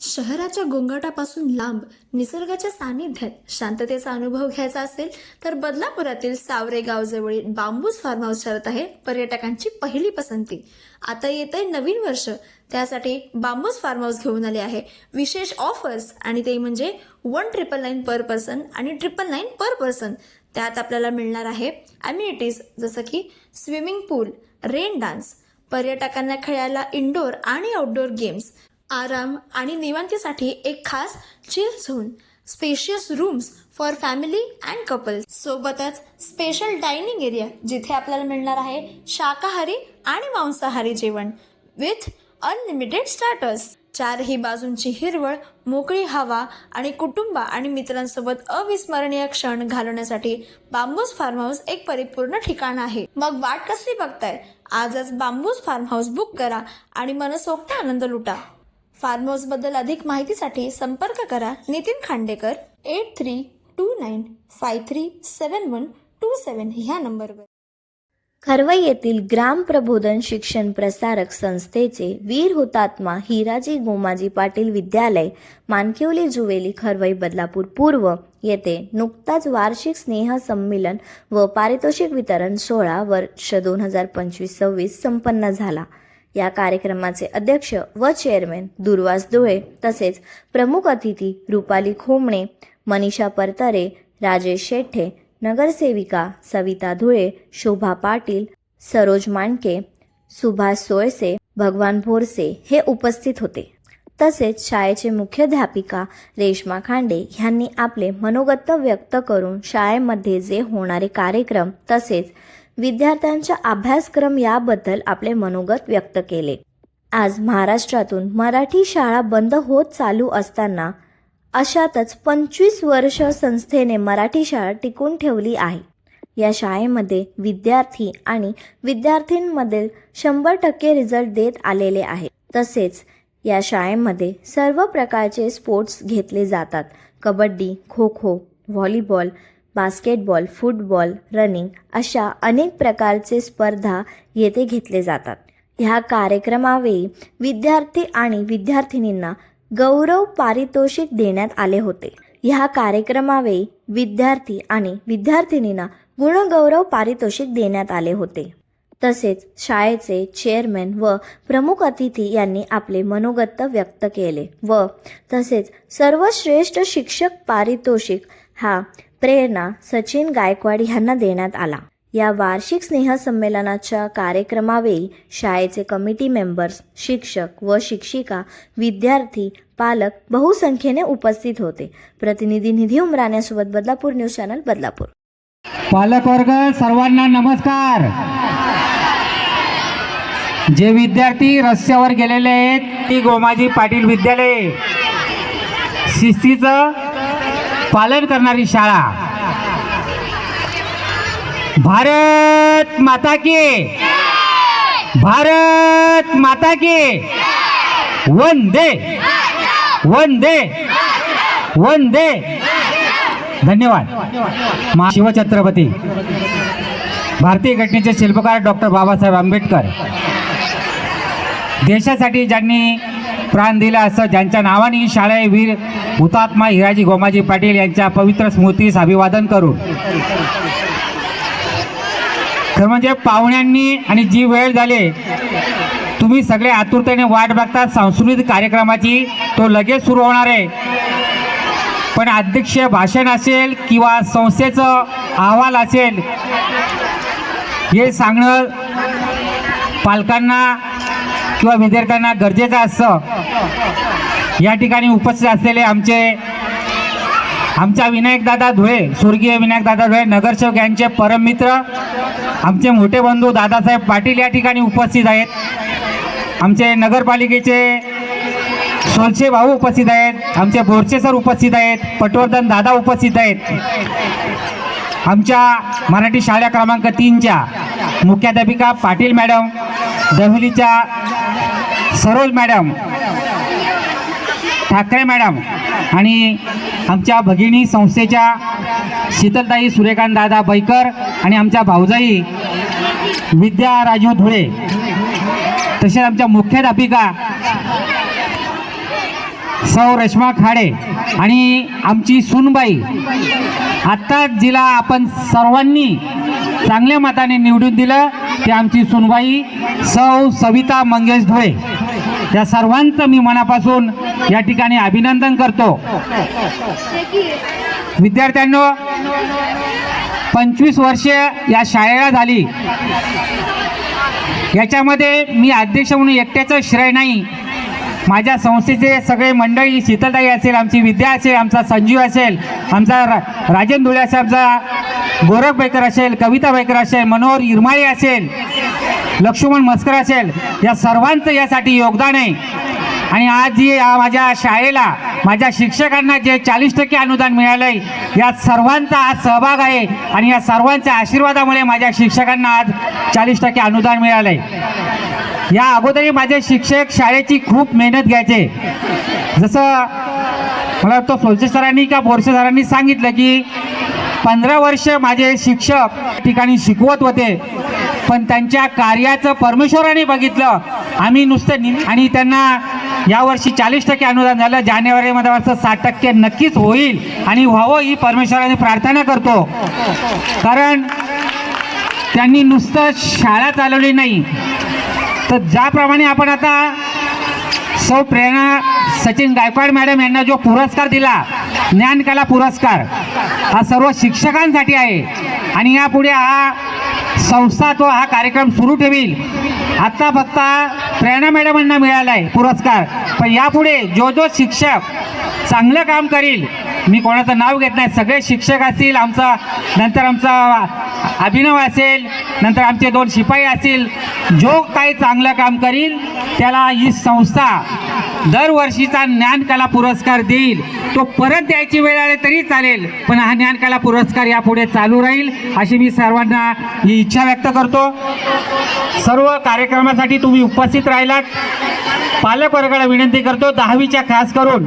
शहराच्या गोंगाटापासून लांब निसर्गाच्या सानिध्यात शांततेचा अनुभव घ्यायचा असेल तर बदलापुरातील सावरे गावजवळील बांबूज फार्म हाऊस ठरत आहे पर्यटकांची पहिली पसंती. आता येत आहे नवीन वर्ष त्यासाठी बांबूज फार्म हाऊस घेऊन आले आहे. विशेष ऑफर्स आणि ते म्हणजे one triple nine per person आणि ट्रिपल नाईन पर पर्सन त्यात आपल्याला मिळणार आहे अम्युनिटीज जसं की स्विमिंग पूल रेन डान्स पर्यटकांना खेळायला इनडोअर आणि आउटडोअर गेम्स आराम आणि निवांतीसाठी एक खास chill zone spacious rooms for family and couples सोबतच स्पेशल डायनिंग एरिया जिथे आपल्याला मिळणार आहे शाकाहारी आणि मांसाहारी जेवण विथ अनलिमिटेड स्टार्टर्स चारही बाजूंची हिरवळ मोकळी हवा आणि कुटुंब आणि मित्रांसोबत अविस्मरणीय क्षण घालवण्यासाठी बांबूज फार्म हाऊस एक परिपूर्ण ठिकाण आहे. मग वाट कसली बघताय? आजच बांबूज फार्म हाऊस बुक करा आणि मनसोक्त आनंद लुटा. फार्म हाऊसबद्दल अधिक माहितीसाठी संपर्क करा Nitin Khandekar eight three two nine five three seven one two seven ह्या नंबरवर. खरवई येथील ग्राम प्रबोधन शिक्षण प्रसारक संस्थेचे वीर हुतात्मा हिराजी गोमाजी पाटील विद्यालय मानकिवली जुवेली खरवई बदलापूर पूर्व येथे नुकताच वार्षिक स्नेह संमेलन व पारितोषिक वितरण सोहळा वर्ष दोन हजार पंचवीस सव्वीस संपन्न झाला. या कार्यक्रमाचे अध्यक्ष व चेअरमॅन दुर्वास धुळे तसेच प्रमुख अतिथी रुपाली खोमणे मनीषा परतरे राजेश शेट्टे नगरसेविका सविता धुळे शोभा पाटील सरोज मांडके सुभाष सोळसे भगवान भोरसे हे उपस्थित होते. तसेच शाळेचे मुख्याध्यापिका रेश्मा खांडे यांनी आपले मनोगत व्यक्त करून शाळेमध्ये जे होणारे कार्यक्रम तसेच विद्यार्थ्यांच्या अभ्यासक्रम याबद्दल आपले मनोगत व्यक्त केले. आज महाराष्ट्रातून मराठी शाळा बंद होत चालू असताना अशातच पंचवीस वर्ष संस्थेने मराठी शाळा टिकून ठेवली आहे. या शाळेमध्ये विद्यार्थी आणि विद्यार्थींमधील शंभर टक्के रिझल्ट देत आलेले आहे. तसेच या शाळेमध्ये सर्व प्रकारचे स्पोर्ट्स घेतले जातात. Kabaddi kho kho volleyball basketball football running अशा अनेक प्रकारचे स्पर्धा येथे घेतले जातात. ह्या कार्यक्रमावेळी विद्यार्थी आणि विद्यार्थिनींना गौरव पारितोषिक देण्यात आले होते. ह्या कार्यक्रमावेळी विद्यार्थी आणि विद्यार्थिनींना गुणगौरव पारितोषिक देण्यात आले होते. तसेच शाळेचे चेअरमॅन व प्रमुख अतिथी यांनी आपले मनोगत व्यक्त केले व तसेच सर्वश्रेष्ठ शिक्षक पारितोषिक हा प्रेरणा सचिन गायकवाड यांना देण्यात आला. या वार्षिक स्नेहसंमेलनाच्या कार्यक्रमावेळी शाळेचे कमिटी मेंबर्स शिक्षक व शिक्षिका विद्यार्थी पालक बहुसंख्येने उपस्थित होते. प्रतिनिधी निधी उमराण्यासोबत बदलापूर न्यूज चॅनल बदलापूर. पालकवर्ग सर्वांना नमस्कार. जे विद्यार्थी रस्त्यावर गेलेले आहेत ती गोमाजी पाटील विद्यालय. शिस्तीचं पालन करणारी शाळा. भारत माता की. भारत माता की. वंदे. वंदे. वंदे. धन्यवाद. मा शिवछत्रपती. भारतीय घटनेचे शिल्पकार डॉक्टर बाबासाहेब आंबेडकर. देशासाठी ज्यांनी प्राण दिला असं ज्यांच्या नावाने ही शाळा आहे, वीर हुतात्मा हिराजी गोमाजी पाटील यांच्या पवित्र स्मृतीस अभिवादन करू खरं म्हणजे पाहुण्यांनी आणि जी वेळ झाले तुम्ही सगळे आतुरतेने वाट बघता सांस्कृतिक कार्यक्रमाची तो लगेच सुरू होणार आहे. पण अध्यक्ष भाषण असेल किंवा संस्थेचं अहवाल असेल हे सांगणं पालकांना किंवा विद्यार्थ्यांना गरजेचं असतं. या ठिकाणी उपस्थित असलेले आमचे आमच्या विनायकदादा धुळे स्वर्गीय विनायकदादा धुळे नगरसेवक यांचे परममित्र आमचे मोठे बंधू दादासाहेब पाटील या ठिकाणी उपस्थित आहेत. आमचे नगरपालिकेचे सोलशे भाऊ उपस्थित आहेत. आमचे बोरचे सर उपस्थित आहेत. पटवर्धन दादा उपस्थित आहेत. आमच्या मराठी शाळा क्रमांक तीनच्या मुख्याध्यापिका पाटील मॅडम दहिलीच्या सरोज मॅडम. ठाकरे मॅडम. आणि आमच्या भगिनी संस्थेच्या शीतलताई सूर्यकांत दादा बैकर आणि आमच्या भाऊजाई विद्या राजू धुळे. तसेच आमच्या मुख्याध्यापिका सौ रश्मा खाडे आणि आमची सुनबाई. आत्ता जिला आपण सर्वांनी चांगल्या मताने निवडून दिलं ते आमची सुनबाई सौ सविता मंगेश धुळे. या सर्वांचं मी मनापासून या ठिकाणी अभिनंदन करतो. विद्यार्थ्यांनो पंचवीस वर्षे या शाळेला झाली. याच्यामध्ये मी अध्यक्ष म्हणून एकट्याचं श्रेय नाही. माझ्या संस्थेचे सगळे मंडळी शीतलताई असेल आमची विद्या असेल आमचा संजीव असेल आमचा रा धुळे असेल आमचा गोरख बेकर असेल कविता बेकर असेल मनोहर इरमाळे असेल लक्ष्मण मस्कर असेल या सर्वांचं यासाठी योगदान आहे. आणि आज जे माझ्या शाळेला माझ्या शिक्षकांना जे चाळीस टक्के अनुदान मिळालं आहे या सर्वांचा आज सहभाग आहे. आणि या सर्वांच्या आशीर्वादामुळे माझ्या शिक्षकांना आज चाळीस टक्के अनुदान मिळालं आहे या अगोदरही माझे शिक्षक शाळेची खूप मेहनत घ्यायचे. जसं मला वाटतं सोलचे सरांनी का बोरसे सरांनी सांगितलं की पंधरा वर्ष माझे शिक्षक ठिकाणी शिकवत होते पण त्यांच्या कार्याचं परमेश्वराने बघितलं. आम्ही नुसतं आणि त्यांना यावर्षी चाळीस टक्के अनुदान झालं. जानेवारीमध्ये वाटतं साठ टक्के नक्कीच होईल आणि व्हावं ही परमेश्वराने प्रार्थना करतो. कारण त्यांनी नुसतं शाळा चालवली नाही. तर ज्याप्रमाणे आपण आता सौ प्रेरणा सचिन गायकवाड मॅडम यांना जो पुरस्कार दिला ज्ञानकला पुरस्कार हा सर्व शिक्षकांसाठी आहे. आणि यापुढे हा संस्था तो हा कार्यक्रम सुरू ठेवील. आत्ता फक्त प्रेरणा मॅडमांना मिळाला आहे पुरस्कार. पण यापुढे जो जो शिक्षक चांगलं काम करील मी कोणाचं नाव घेत नाही सगळे शिक्षक असतील आमचा नंतर आमचा अभिनव असेल नंतर आमचे दोन शिपाई असतील जो काही चांगलं काम करील त्याला ही संस्था दरवर्षीचा ज्ञानकला पुरस्कार देईल. तो परत द्यायची वेळ आली तरी चालेल पण हा ज्ञानकला पुरस्कार यापुढे चालू राहील अशी मी सर्वांना ही इच्छा व्यक्त करतो. सर्व कार्यक्रमासाठी तुम्ही उपस्थित राहिलात. पालकवर्गाला विनंती करतो दहावीच्या खास करून.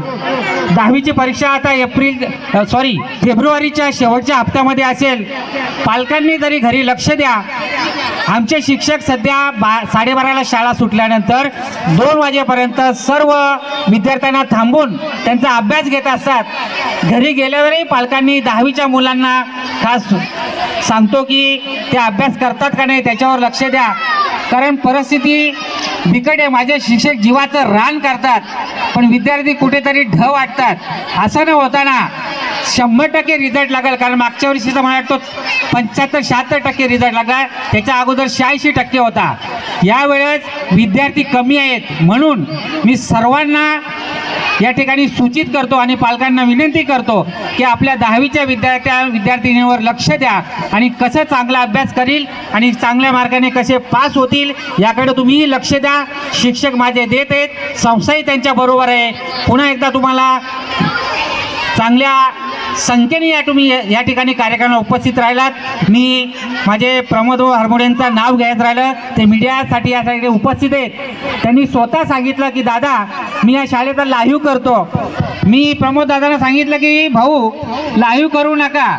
दहावीची परीक्षा आता एप्रिल सॉरी फेब्रुवारीच्या शेवटच्या हप्त्यामध्ये असेल. पालकांनी तरी घरी लक्ष द्या आमचे शिक्षक सध्या बा साडेबाराला शाळा सुटल्यानंतर दोन वाजेपर्यंत सर्व विद्यार्थ्यांना थांबून त्यांचा अभ्यास घेत असतात. घरी गेल्यावरही पालकांनी दहावीच्या मुलांना खास सांगतो की ते अभ्यास करतात का नाही त्याच्यावर लक्ष द्या. कारण परिस्थिती बिकट आहे. माझे शिक्षक जीवाचं रान करतात पण विद्यार्थी कुठेतरी ढ वाटतात. असं न होताना शंभर टक्के रिझल्ट लागेल. कारण मागच्या वर्षीचा मला वाटतो पंच्याहत्तर शहात्तर टक्के रिझल्ट लागला. त्याच्या अगोदर शहाऐंशी टक्के होता. यावेळेस विद्यार्थी कमी आहेत. म्हणून मी सर्वांना या ठिकाणी सूचित करतो आणि पालकांना विनंती करतो की आपल्या दहावीच्या विद्यार्थ्या विद्यार्थिनीवर लक्ष द्या आणि कसं चांगला अभ्यास करील आणि चांगल्या मार्गाने कसे पास होतील याकडे तुम्हीही लक्ष द्या. शिक्षक माझे देत आहेत. संस्थाही त्यांच्याबरोबर आहे. पुन्हा एकदा तुम्हाला चांगल्या संख्येने या तुम्ही या- ठिकाणी कार्यक्रमाला उपस्थित राहिलात. मी माझे प्रमोद व हरमोडेंचं नाव घ्यायचं राहिलं. ते मीडियासाठी यासाठी उपस्थित आहेत. त्यांनी स्वतः सांगितलं की दादा मी या शाळेचा लाईव्ह करतो. मी प्रमोद दादांना सांगितलं की भाऊ लाईव्ह करू नका.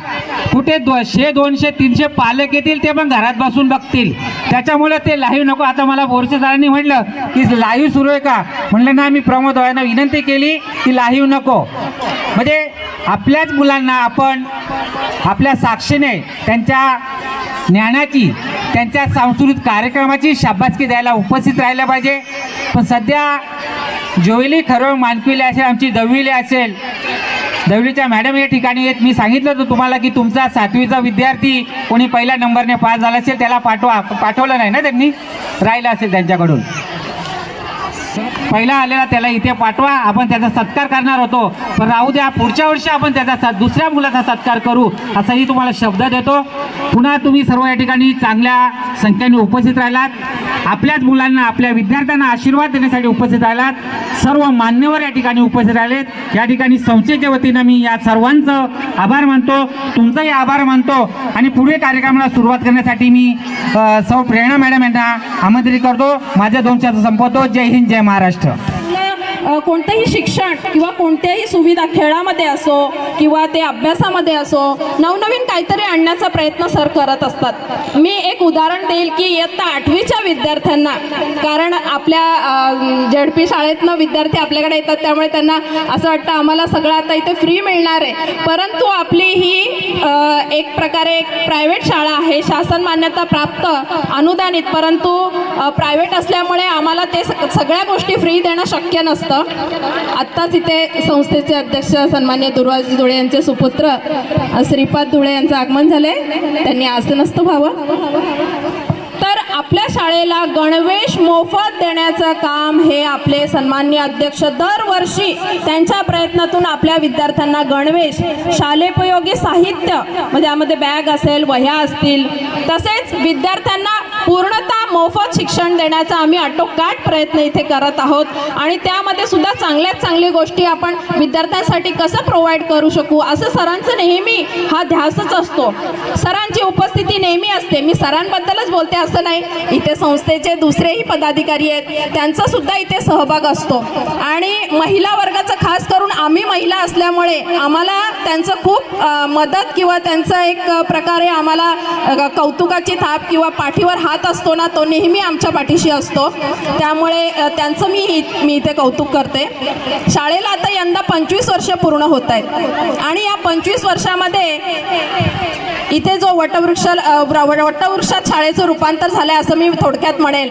कुठे दोनशे दोनशे तीनशे पालक येतील ते पण घरात बसून बघतील. त्याच्यामुळे ते लाईव्ह नको. आता मला बोरसे सरांनी म्हटलं की लाईव्ह सुरू आहे का? म्हणलं ना मी प्रमोद भावांना विनंती केली की लाईव्ह नको. म्हणजे आपल्याच मुलांना आपण आपल्या साक्षीने त्यांच्या ज्ञानाची त्यांच्या सांस्कृतिक कार्यक्रमाची शाबासकी द्यायला उपस्थित राहिल्या पाहिजे. पण सध्या जोवेली खरोळ मानकुले असेल आमची दवविले असेल दवलीच्या मॅडम या ठिकाणी आहेत. मी सांगितलं होतं तुम्हाला की तुमचा सातवीचा विद्यार्थी कोणी पहिल्या नंबरने पास झाला असेल त्याला पाठवा. पाठवलं नाही ना त्यांनी? राहिलं असेल त्यांच्याकडून. पहिला आलेला त्याला इथे पाठवा आपण त्याचा सत्कार करणार होतो. पण राहू द्या पुढच्या वर्षी आपण त्याचा दुसऱ्या मुलाचा सत्कार करू असाही तुम्हाला शब्द देतो. पुन्हा तुम्ही सर्व या ठिकाणी चांगल्या संख्येने उपस्थित राहिलात. आपल्याच मुलांना आपल्या विद्यार्थ्यांना आशीर्वाद देण्यासाठी उपस्थित राहिलात. सर्व मान्यवर या ठिकाणी उपस्थित राहिलेत. या ठिकाणी संस्थेच्या वतीनं मी या सर्वांचं आभार मानतो तुमचाही आभार मानतो. आणि पुढे कार्यक्रमाला सुरुवात करण्यासाठी मी सौ प्रेरणा मॅडम यांना आमंत्रित करतो. माझ्या दोन शब्द संपवतो. जय हिंद जय महाराष्ट्र. कोणतंही शिक्षण किंवा कोणत्याही सुविधा खेळामध्ये असो किंवा ते अभ्यासामध्ये असो नवनवीन काहीतरी आणण्याचा प्रयत्न सर करत असतात. मी एक उदाहरण देईल की इयत्ता आठवीच्या विद्यार्थ्यांना कारण आपल्या झडपी शाळेतनं विद्यार्थी आपल्याकडे येतात त्यामुळे त्यांना असं वाटतं आम्हाला सगळं आता इथे फ्री मिळणार आहे. परंतु आपली ही एक प्रकारे एक प्रायव्हेट शाळा आहे शासन मान्यता प्राप्त अनुदानित परंतु प्रायव्हेट असल्यामुळे आम्हाला ते स- सगळ्या गोष्टी फ्री देणं शक्य नसतं. आत्ताच इथे संस्थेचे अध्यक्ष सन्मान्य दुर्वाजी धुळे यांचे सुपुत्र श्रीपाद धुळे यांचं आगमन झाले त्यांनी आसनस्थ व्हावं. तर आपल्या शाळेला गणवेश मोफत देण्याचं काम हे आपले सन्मान्य अध्यक्ष दरवर्षी त्यांच्या प्रयत्नातून आपल्या विद्यार्थ्यांना गणवेश शालेपयोगी साहित्य म्हणजे त्यामध्ये बॅग असेल वह्या असतील तसेच विद्यार्थ्यांना पूर्णतः मोफत शिक्षण देण्याचा आम्ही आटोकाट प्रयत्न इथे करत आहोत. आणि त्यामध्ये सुद्धा चांगल्यात चांगली गोष्टी आपण विद्यार्थ्यांसाठी कसं प्रोव्हाइड करू शकू? असं सरांचं नेहमी हा ध्यासच असतो. सरांची उपस्थिती नेहमी असते. मी सरांबद्दलच बोलते असं नाही. इथे संस्थेचे दुसरेही पदाधिकारी आहेत. त्यांचा सुद्धा इथे सहभाग असतो. आणि महिला वर्गाचं खास करून आम्ही महिला असल्यामुळे आम्हाला त्यांचं खूप मदत किंवा त्यांचं एक प्रकारे आम्हाला कौतुकाची थाप किंवा पाठीवर हात असतो ना तो नेहमी आमच्या पाठीशी असतो. त्यामुळे त्यांचं मी मी इथे कौतुक करते. शाळेला आता यंदा पंचवीस वर्ष पूर्ण होत आहेत. आणि या पंचवीस वर्षामध्ये इथे जो वटवृक्ष वटवृक्षात शाळेचं रूपांतर झालं आहे असं मी थोडक्यात म्हणेल.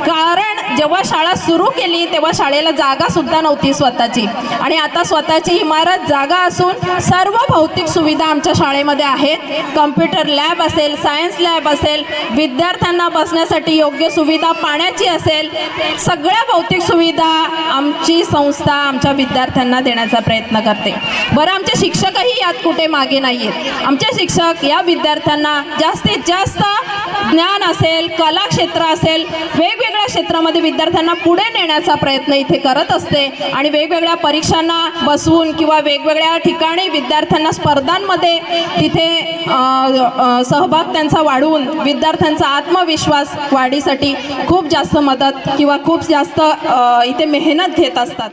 कारण जेव्हा शाळा सुरू केली तेव्हा शाळेला जागा सुद्धा नव्हती स्वतःची. आणि आता स्वतःची इमारत जागा असून सर्व भौतिक सुविधा आमच्या शाळेमध्ये आहेत. कम्प्युटर लॅब असेल सायन्स लॅब असेल विद्यार्थ्यांना बसण्यासाठी योग्य सुविधा पाण्याची असेल सगळ्या भौतिक सुविधा आमची संस्था आमच्या विद्यार्थ्यांना देण्याचा प्रयत्न करते. बरं आमचे शिक्षकही यात कुठे मागे नाही आहेत आमचे शिक्षक या विद्यार्थ्यांना जास्तीत जास्त ज्ञान असेल कला क्षेत्र असेल वेगवेगळ्या क्षेत्रामध्ये विद्यार्थ्यांना पुढे नेण्याचा प्रयत्न इथे करत असते आणि वेगवेगळ्या परीक्षांना बसवून किंवा वेगवेगळ्या ठिकाणी विद्यार्थ्यांना स्पर्धांमध्ये तिथे सहभाग त्यांचा वाढवून विद्यार्थ्यांचा आत्मविश्वास वाढीसाठी खूप जास्त मदत किंवा खूप जास्त इथे मेहनत घेत असतात.